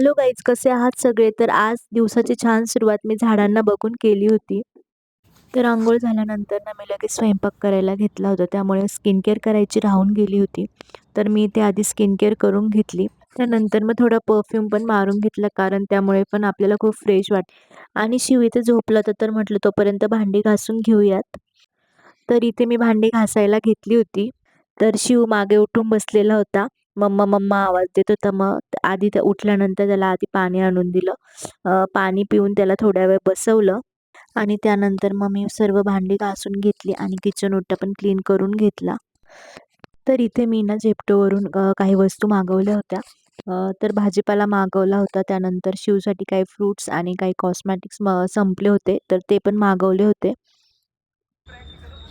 Hello guys कसे आहात सगळे? तर आज दिवसाची छान सुरुवात मी झाडांना बघून केली होती. तर आंघोळ झाल्यानंतर ना मी लगेच स्वयंपाक करायला घेतला होता. त्यामुळे स्किन केअर करायची राहून गेली होती. तर मी ते आधी स्किन केअर करून घेतली. त्यानंतर मग थोडा परफ्यूम पण मारून घेतला कारण त्यामुळे पण आपल्याला खूप फ्रेश वाट आणि शिव इथे झोपला होता तर म्हटलं तोपर्यंत भांडी घासून घेऊयात. तर इथे मी भांडी घासायला घेतली होती. तर शिव मागे उठून बसलेला होता. मम्मा मम्मा आवाज देत होता. मग आधी त्या उठल्यानंतर त्याला आधी पाणी आणून दिलं. पाणी पिऊन त्याला थोड्या वेळ बसवलं. आणि त्यानंतर मग मी सर्व भांडी घासून घेतली आणि किचन ओटा पण क्लीन करून घेतला. तर इथे मी ना झेप्टोवरून काही वस्तू मागवल्या होत्या. तर भाजीपाला मागवला होता. त्यानंतर शिवसाठी काही फ्रूट्स आणि काही कॉस्मॅटिक्स म संपले होते. तर ते पण मागवले होते.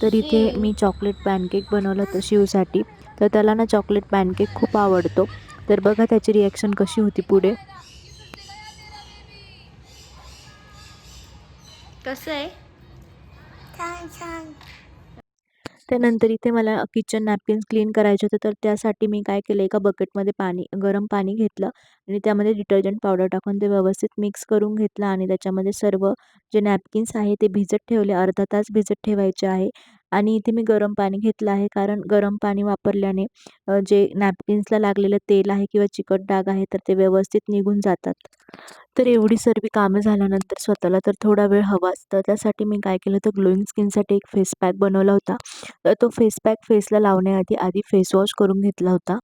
तर इथे मी चॉकलेट पॅनकेक बनवलं होतं शिवसाठी. तर त्याला ना चॉकलेट पॅनकेक खूप आवडतो. तर बघा त्याची रिॲक्शन कशी होती पुढे. कसं आहे? छान छान. त्यानंतर इथे मला किचन नॅपकिन्स क्लीन करायचे होते. तर त्यासाठी मी काय केलं एका बकेटमध्ये पाणी गरम पाणी घेतलं आणि त्यामध्ये डिटर्जंट पावडर टाकून ते व्यवस्थित मिक्स करून घेतलं आणि त्याच्यामध्ये सर्व जे नॅपकिन्स आहे ते भिजत ठेवले. अर्धा तास भिजत ठेवायचे आहे. आणि इथे मी गरम पाणी घेतलं आहे कारण गरम पाणी वापरल्याने जे नॅपकिन्सला लागलेलं तेल आहे किंवा चिकट डाग आहे तर ते व्यवस्थित निघून जातात. तर एवढी सर्व कामं झाल्यानंतर स्वतःला तर थोडा वेळ हवा असतं. त्यासाठी मी काय केलं तर ग्लोईंग स्किनसाठी एक फेस पॅक बनवला होता. तर तो फेस पॅक फेसला लावण्याआधी आधी फेस वॉश करून घेतला होता.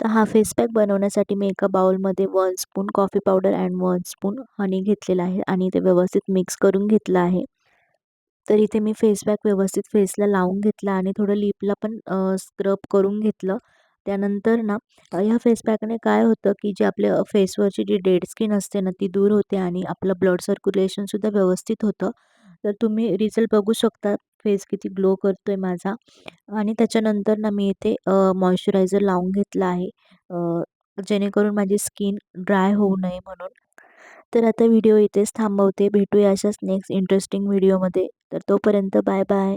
तर हा फेस पॅक बनवण्यासाठी मी एका बाउलमध्ये one spoon coffee powder and one spoon honey घेतलेला आहे आणि ते व्यवस्थित मिक्स करून घेतलं आहे. तर इथे मी फेस पॅक व्यवस्थित फेसला लावून घेतला आणि थोडं लिपला पण स्क्रब करून घेतलं. त्यानंतर ना ह्या फेस पॅकने काय होतं की जे आपल्या फेसवरची जी डेड स्किन असते ना ती दूर होते आणि आपलं ब्लड सर्क्युलेशनसुद्धा व्यवस्थित होतं. तर तुम्ही रिझल्ट बघू शकता फेस किती ग्लो करतो आहे माझा. आणि त्याच्यानंतर ना मी इथे मॉइश्चरायझर लावून घेतला आहे. जेणेकरून माझी स्किन ड्राय होऊ नये म्हणून. तर आता व्हिडिओ इथेच थांबवते. भेटूया अशाच नेक्स्ट इंटरेस्टिंग व्हिडिओमध्ये तर तोपर्यंत बाय बाय